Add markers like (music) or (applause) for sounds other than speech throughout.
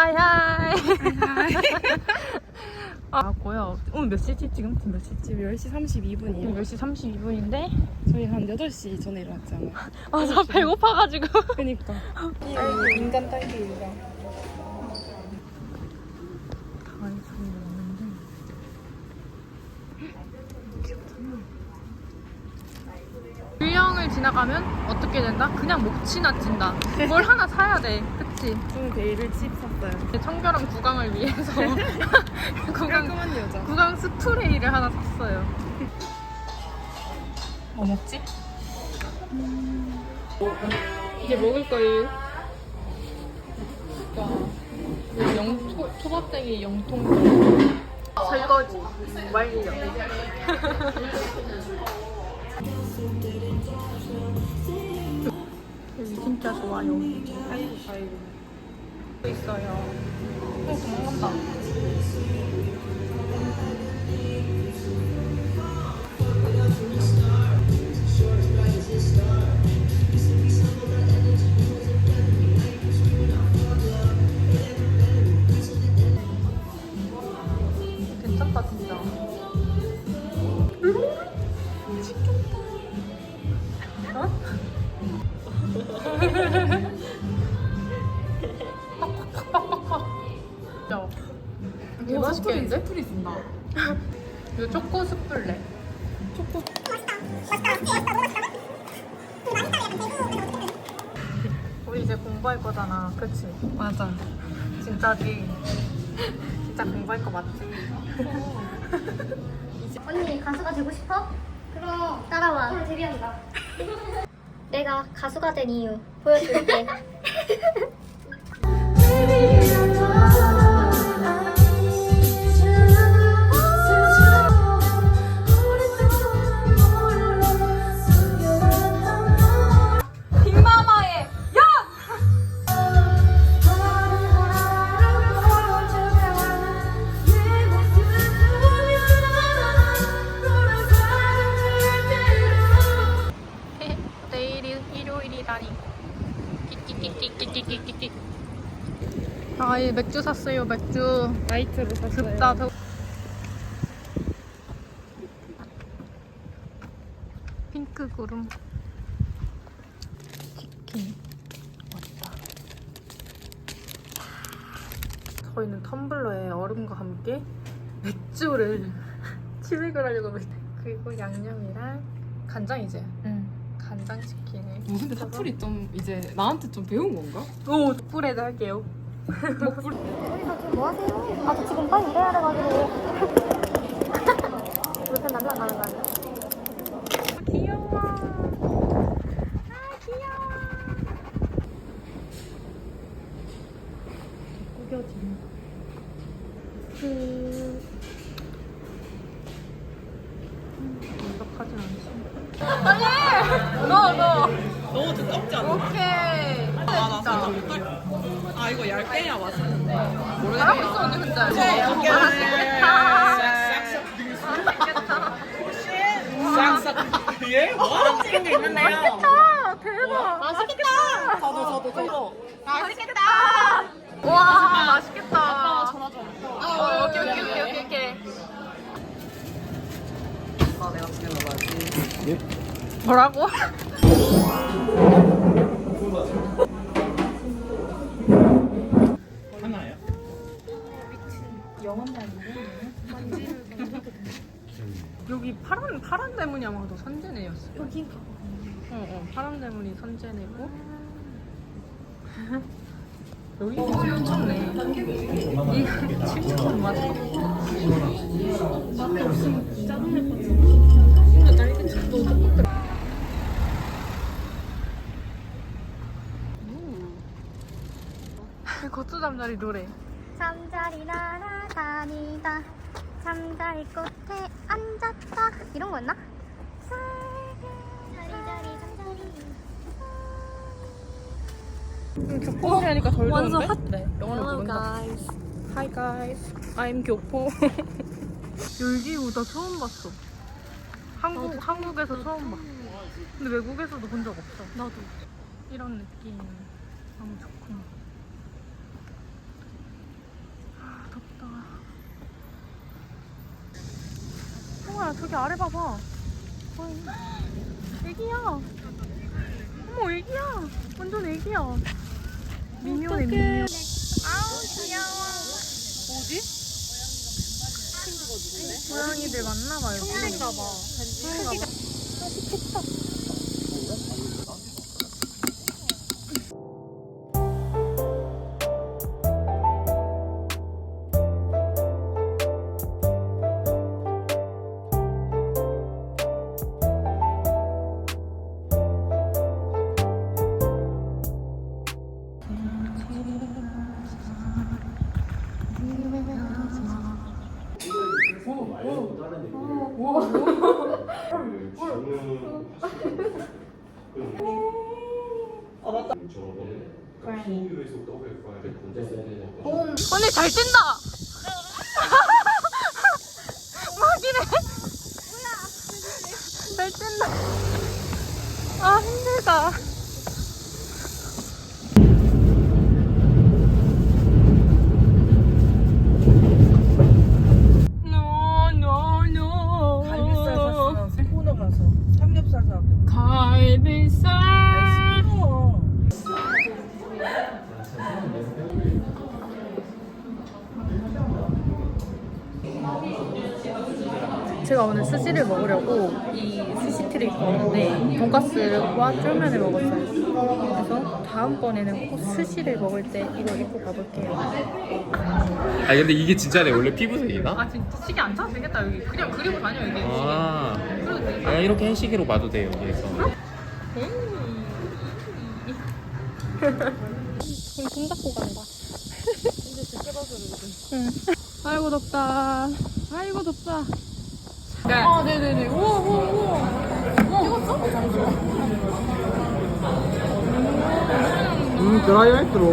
하이 하이. (laughs) 아? 오늘 몇 시지 지금? 지금 몇 시지? 지금 10시 32분이에요. 10시 32분인데 저희 한 8시 전에 일어났잖아요. 아 저 배고파가지고 그니까. 이 (laughs) 인간 딸기가. 유령을 지나가면 어떻게 된다? 그냥 목 지나친다. 뭘 하나 사야 돼. 그치? 저는 데이를 칩 샀어요. 청결한 구강을 위해서 (laughs) 구강, 깔끔한 여자. 구강 스프레이를 하나 샀어요. 뭐 먹지? 이제 먹을 거예요. 그러니까 영, 초, 초밥땡이 영통 설거지 완료. (laughs) 여기 진짜 좋아요. 아이고, 아이고. 또 있어요. 어, 도망간다. 괜찮다 진짜. 되게 맛있겠는데? 스프리 쓴다. 이거 초코 스플레. 우리 이제 공부할 거잖아. 그치? 맞아. 진짜지? 진짜 공부할 거 맞지? 언니 가수가 되고 싶어? 그럼 따라와. 오늘 데뷔한다. 내가 가수가 된 이유 보여줄게. (laughs) 아, 이 맥주 샀어요, 맥주. 나이트를 샀어요. 덥다, 덥. 핑크 구름. 치킨. 왔다. 저희는 텀블러에 얼음과 함께 맥주를 (laughs) 치맥을 하려고 맥 그리고 양념이랑 간장이지? 응. 간장 치킨을. 어, 근데 사투리 좀 이제 나한테 좀 배운 건가? 오, 숯불에다 할게요. 여기서 지금 뭐 하세요? 아, 저 지금 빨리 일해야 돼가지고. 물편 날라가는 거 아니야? 귀여워. 아, 귀여워. 구겨지네. 그... 완벽하진 않지. 아니! 너, 너. 너무 두껍지 않아? 오케이. 아, 나 진짜. 아, 이거 얇게야. 잘하고 있어, 언니, 근데. 오케이. 싹싹. 예? 뭐 하는 찍은 게 있는데요? 아, 대박. 맛있겠다. 저도, 저도, 저도. 맛있겠다. 와, 맛있겠다. 전화 좀. 어, 오케이, 오케이, 오케이, 오케이, 오케이. 아, 내가 지금 먹어야지. 뭐라고? (laughs) 하나요? 여기 파란 파란 대문이 아마도 선제네였어. 여기. 어, 어, 파란 대문이 선제네고. (laughs) 여기 미쳤네. 이거 7천 원 맞아. 맛도 없으면 짜증날 것 같아. 진짜 딸기칩도 똑같더라. 고추 잠자리 노래. 잠자리 날아 다니다 잠잘 곳에 앉았다 이런 거였나? 잠자리 교포 하니까 덜 완전 더운데? 네, 영어로 모른다. guys Hi guys, I'm 교포. (laughs) 열기우 나 처음 봤어. 한국 한국에서 처음 봐. 근데 외국에서도 본 적 없어. 나도. 이런 느낌 너무 좋구 아 저기 아래 봐봐. 어이, 애기야. 어머 애기야. 완전 애기야. 미묘해 미묘. 아우 귀여워. 뭐지? 고양이들 맞나봐요. 친구인가봐. 크기가 맛있겠다. 언니 잘 뛴다. 막이네. 잘 뛴다. 아 힘들다. No, no, no. 갈비살 샀으면 세코너 가서 삼겹살 사고. 갈비살. 싫어. 제가 오늘 스시를 먹으려고 이 스시티를 입고 왔는데 돈가스와 쫄면을 먹었어요. 그래서 다음번에는 꼭 스시를 먹을 때 이걸 입고 가볼게요. 아 근데 이게 진짜네 원래 피부색이나? 아 진짜 시계 안 차도 되겠다 여기. 그냥 그리고 다녀 여기. 아 그래도 돼. 그냥 이렇게 한시계로 봐도 돼요 여기에서 손 잡고 (laughs) 간다. 이제 늦게 봐서 응. 아이고 덥다. 아이고 덥다. 아 네네네. 우와 우와 우와. 찍었어? 음 드라이 아이스로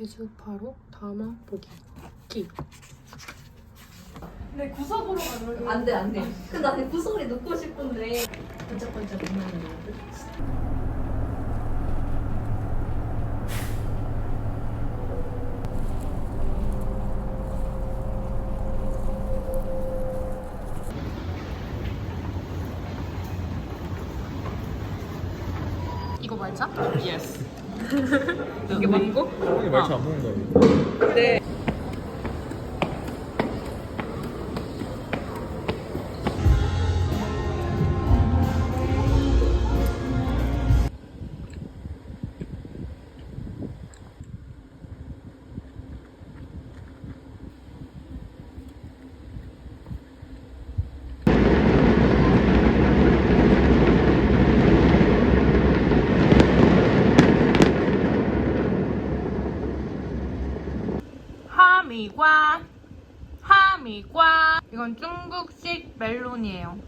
괴수파로 담아 보기. 기. 안돼 안 돼. 근데 나는 구석에 넣고 싶은데. 반짝반짝 빛나는 거. 이거 말자? 예스. (laughs) 이게 망고? 이게 말차 안 먹는다 네. 하미과. 이건 중국식 멜론이에요.